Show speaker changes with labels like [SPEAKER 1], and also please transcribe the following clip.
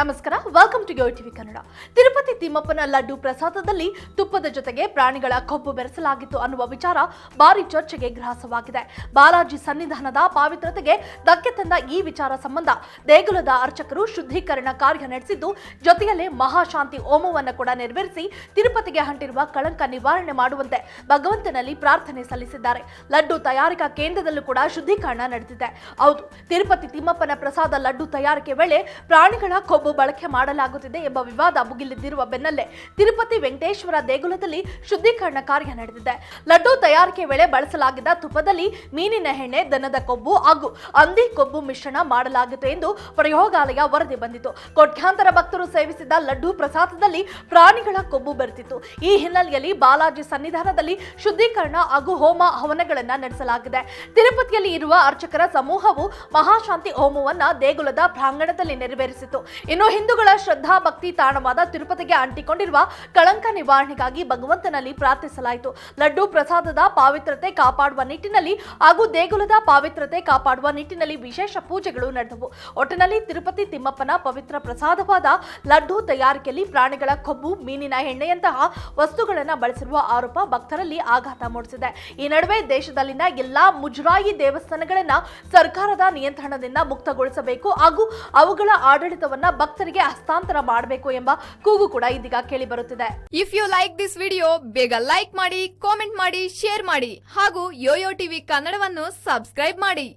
[SPEAKER 1] ನಮಸ್ಕಾರ welcome to TV Kannada Tirupati ತಿಮ್ಮಪ್ಪನ laddu ಪ್ರಸಾದದಲ್ಲಿ ತುಪ್ಪದ ಜೊತೆಗೆ ಪ್ರಾಣಿಗಳ ಕೊಬ್ಬು ಬೆರೆಸಲಾಗಿತ್ತು ಅನ್ನುವ ವಿಚಾರ ಭಾರಿ ಚರ್ಚೆಗೆ ಗ್ರಾಸವಾಗಿದೆ ಬಾಲಾಜಿ ಸನ್ನಿಧಾನದ ಪಾವಿತ್ರತೆಗೆ ಧಕ್ಕೆ ತಂದ ಈ ವಿಚಾರ ಸಂಬಂಧ ದೇಗುಲದ ಅರ್ಚಕರು ಶುದ್ಧೀಕರಣ ಕಾರ್ಯ ನಡೆಸಿದ್ದು, ಜೊತೆಯಲ್ಲೇ ಮಹಾಶಾಂತಿ ಹೋಮವನ್ನು ಕೂಡ ನೆರವೇರಿಸಿ ತಿರುಪತಿಗೆ ಹಂಟಿರುವ ಕಳಂಕ ನಿವಾರಣೆ ಮಾಡುವಂತೆ ಭಗವಂತನಲ್ಲಿ ಪ್ರಾರ್ಥನೆ ಸಲ್ಲಿಸಿದ್ದಾರೆ. ಲಡ್ಡು ತಯಾರಿಕಾ ಕೇಂದ್ರದಲ್ಲೂ ಕೂಡ ಶುದ್ಧೀಕರಣ ನಡೆದಿದೆ. ಹೌದು, ತಿರುಪತಿ ತಿಮ್ಮಪ್ಪನ ಪ್ರಸಾದ ಲಡ್ಡು ತಯಾರಿಕೆ ವೇಳೆ ಪ್ರಾಣಿಗಳ ಕೊಬ್ಬು ಬಳಕೆ ಮಾಡಲಾಗುತ್ತಿದೆ ಎಂಬ ವಿವಾದ ಭುಗಿಲೆದ್ದಿರುವ ಬೆನ್ನಲ್ಲೇ ತಿರುಪತಿ ವೆಂಕಟೇಶ್ವರ ದೇಗುಲದಲ್ಲಿ ಶುದ್ಧೀಕರಣ ಕಾರ್ಯ ನಡೆದಿದೆ. ಲಡ್ಡು ತಯಾರಿಕೆ ವೇಳೆ ಬಳಸಲಾಗಿದ್ದ ತುಪ್ಪದಲ್ಲಿ ಮೀನಿನ ಎಣ್ಣೆ, ದನದ ಕೊಬ್ಬು ಹಾಗೂ ಅಂದಿ ಕೊಬ್ಬು ಮಿಶ್ರಣ ಮಾಡಲಾಗಿತ್ತು ಎಂದು ಪ್ರಯೋಗಾಲಯ ವರದಿ ಬಂದಿತು ಕೋಟ್ಯಾಂತರ ಭಕ್ತರು ಸೇವಿಸಿದ ಲಡ್ಡು ಪ್ರಸಾದದಲ್ಲಿ ಪ್ರಾಣಿಗಳ ಕೊಬ್ಬು ಬೆರೆತಿತ್ತು. ಈ ಹಿನ್ನೆಲೆಯಲ್ಲಿ ಬಾಲಾಜಿ ಸನ್ನಿಧಾನದಲ್ಲಿ ಶುದ್ಧೀಕರಣ ಹಾಗೂ ಹೋಮ ಹವನಗಳನ್ನು ನಡೆಸಲಾಗಿದೆ. ತಿರುಪತಿಯಲ್ಲಿ ಇರುವ ಅರ್ಚಕರ ಸಮೂಹವು ಮಹಾಶಾಂತಿ ಹೋಮವನ್ನು ದೇಗುಲದ ಪ್ರಾಂಗಣದಲ್ಲಿ ನೆರವೇರಿಸಿತು ಇನ್ನು ಹಿಂದೂಗಳ ಶ್ರದ್ಧಾ, ಭಕ್ತಿ ತಾಣವಾದ ತಿರುಪತಿಗೆ ಅಂಟಿಕೊಂಡಿರುವ ಕಳಂಕ ನಿವಾರಣೆಗಾಗಿ ಭಗವಂತನಲ್ಲಿ ಪ್ರಾರ್ಥಿಸಲಾಯಿತು. ಲಡ್ಡು ಪ್ರಸಾದದ ಪಾವಿತ್ರತೆ ಕಾಪಾಡುವ ನಿಟ್ಟಿನಲ್ಲಿ ಹಾಗೂ ದೇಗುಲದ ಪಾವಿತ್ರತೆ ಕಾಪಾಡುವ ನಿಟ್ಟಿನಲ್ಲಿ ವಿಶೇಷ ಪೂಜೆಗಳು ನಡೆದವು. ಒಟ್ಟಿನಲ್ಲಿ ತಿರುಪತಿ ತಿಮ್ಮಪ್ಪನ ಪವಿತ್ರ ಪ್ರಸಾದವಾದ ಲಡ್ಡು ತಯಾರಿಕೆಯಲ್ಲಿ ಪ್ರಾಣಿಗಳ ಕೊಬ್ಬು, ಮೀನಿನ ಎಣ್ಣೆಯಂತಹ ವಸ್ತುಗಳನ್ನು ಬಳಸಿರುವ ಆರೋಪ ಭಕ್ತರಲ್ಲಿ ಆಘಾತ ಮೂಡಿಸಿದೆ. ಈ ನಡುವೆ ದೇಶದಲ್ಲಿನ ಎಲ್ಲಾ ಮುಜರಾಯಿ ದೇವಸ್ಥಾನಗಳನ್ನು ಸರ್ಕಾರದ ನಿಯಂತ್ರಣದಿಂದ ಮುಕ್ತಗೊಳಿಸಬೇಕು ಹಾಗೂ ಅವುಗಳ ಆಡಳಿತವನ್ನ ಭಕ್ತರಿಗೆ ಹಸ್ತಾಂತರ ಮಾಡಬೇಕು ಎಂಬ ಕೂಗು ಕೂಡ ಇದೀಗ ಕೇಳಿ ಬರುತ್ತಿದೆ.
[SPEAKER 2] If you like this video ಬೇಗ ಲೈಕ್ ಮಾಡಿ ಕಾಮೆಂಟ್ ಮಾಡಿ ಶೇರ್ ಮಾಡಿ ಹಾಗೂ ಯೋಯೋ ಟಿವಿ ಕನ್ನಡವನ್ನು ಸಬ್ಸ್ಕ್ರೈಬ್ ಮಾಡಿ.